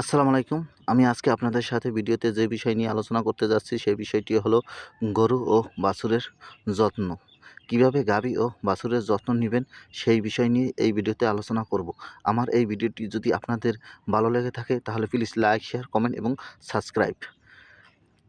আসসালামু আলাইকুম। আমি আজকে আপনাদের সাথে ভিডিওতে যে বিষয় নিয়ে আলোচনা করতে যাচ্ছি, সেই বিষয়টি হলো গরু ও বাছুরের যত্ন। কীভাবে গাবি ও বাছুরের যত্ন নেবেন, সেই বিষয় নিয়ে এই ভিডিওতে আলোচনা করব। আমার এই ভিডিওটি যদি আপনাদের ভালো লেগে থাকে, তাহলে প্লিজ লাইক শেয়ার কমেন্ট এবং সাবস্ক্রাইব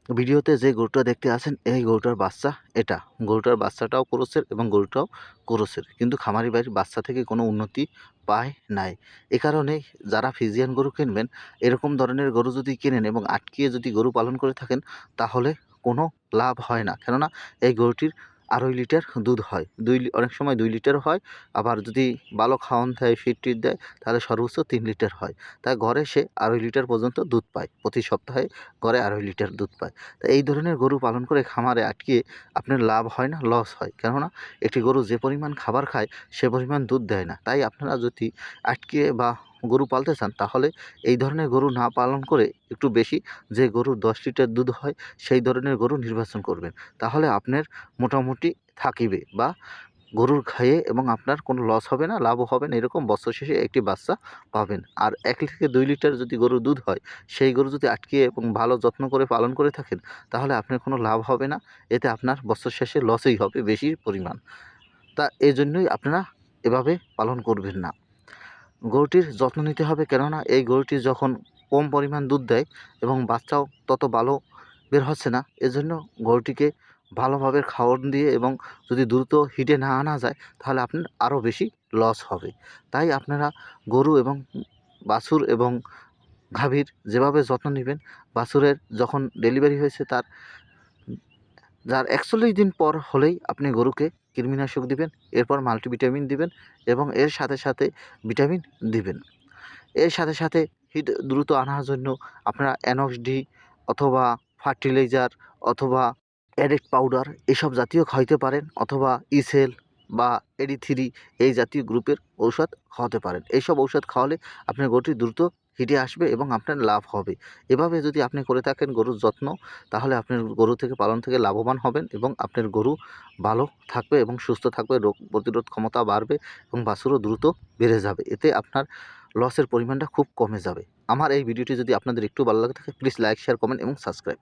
ভিডিওতে যে গরুটা দেখতে আছেন, এই গরুটার বাচ্চা এটা। গরুটার বাচ্চাটাও ক্রোসের এবং গরুটাও ক্রোসের। কিন্তু খামারি বাড়ির বাচ্চা থেকে কোনো উন্নতি পায় নাই। এ কারণে যারা ফিজিয়ান গরু কিনবেন, এরকম ধরনের গরু যদি কেনেন এবং আটকিয়ে যদি গরু পালন করে থাকেন, তাহলে কোনো লাভ হয় না। কেননা এই গরুটির আড়াই লিটার দুধ হয়। দুই অনেক সময় দুই লিটার হয়। আবার যদি ভালো খাওয়ান দেয় ফিট টিট দেয়, তাহলে সর্বোচ্চ তিন লিটার হয়। তাই ঘরে সে আড়াই লিটার পর্যন্ত দুধ পায়। প্রতি সপ্তাহে ঘরে আড়াই লিটার দুধ পায়। তা এই ধরনের গরু পালন করে খামারে আটকিয়ে আপনার লাভ হয় না লস হয়। কেননা একটি গরু যে পরিমাণ খাবার খায়, সে পরিমাণ দুধ দেয় না। তাই আপনারা যদি আটকিয়ে বা গরু পালতে চান, তাহলে এই ধরনের গরু না পালন করে একটু বেশি যে গরু দশ লিটার দুধ হয়, সেই ধরনের গরু নির্বাচন করবেন। তাহলে আপনার মোটামুটি থাকিবে বা গরুর খাইয়ে এবং আপনার কোনো লস হবে না, লাভও হবে না, এরকম বছর শেষে একটি বাচ্চা পাবেন। আর এক থেকে দুই লিটার যদি গরুর দুধ হয়, সেই গরু যদি আটকিয়ে এবং ভালো যত্ন করে পালন করে থাকেন, তাহলে আপনার কোনো লাভ হবে না, এতে আপনার বছর শেষে লসই হবে বেশি পরিমাণ। তা এই জন্যই আপনারা এভাবে পালন করবেন না। গরুটির যত্ন নিতে হবে। কেননা এই গরুটি যখন কম পরিমাণ দুধ দেয় এবং বাচ্চাও তত ভালো বের হচ্ছে না, এজন্য গরুটিকে ভালোভাবে খাওয়ান দিয়ে এবং যদি দ্রুত হিটে না আনা যায়, তাহলে আপনার আরও বেশি লস হবে। তাই আপনারা গরু এবং বাছুর এবং গাভীর যেভাবে যত্ন নেবেন, বাছুরের যখন ডেলিভারি হয়েছে তার, যার একচল্লিশ দিন পর হলেই আপনি গরুকে কৃমিনাশক দিবেন, এরপর মাল্টিভিটামিন দিবেন এবং এর সাথে সাথে ভিটামিন দিবেন। এর সাথে সাথে হিট দ্রুত আনার জন্য আপনারা অ্যানক্স ডি অথবা ফার্টিলাইজার অথবা অ্যাডেক্ট পাউডার এসব জাতীয় খাওয়াইতে পারেন অথবা ইসেল বা এডি থ্রি এই জাতীয় গ্রুপের ঔষধ খাওয়াতে পারেন। এইসব ঔষধ খাওয়ালে আপনার গরুটি দ্রুত হিটে আসবে এবং আপনার লাভ হবে। এভাবে যদি আপনি করে থাকেন গরুর যত্ন, তাহলে আপনার গরু থেকে পালন থেকে লাভবান হবেন এবং আপনার গরু ভালো থাকবে এবং সুস্থ থাকবে, রোগ প্রতিরোধ ক্ষমতা বাড়বে এবং বাছুরও দ্রুত বেড়ে যাবে। এতে আপনার লসের পরিমাণটা খুব কমে যাবে। আমার এই ভিডিওটি যদি আপনাদের একটু ভালো লাগে থাকে প্লিজ লাইক শেয়ার কমেন্ট এবং সাবস্ক্রাইব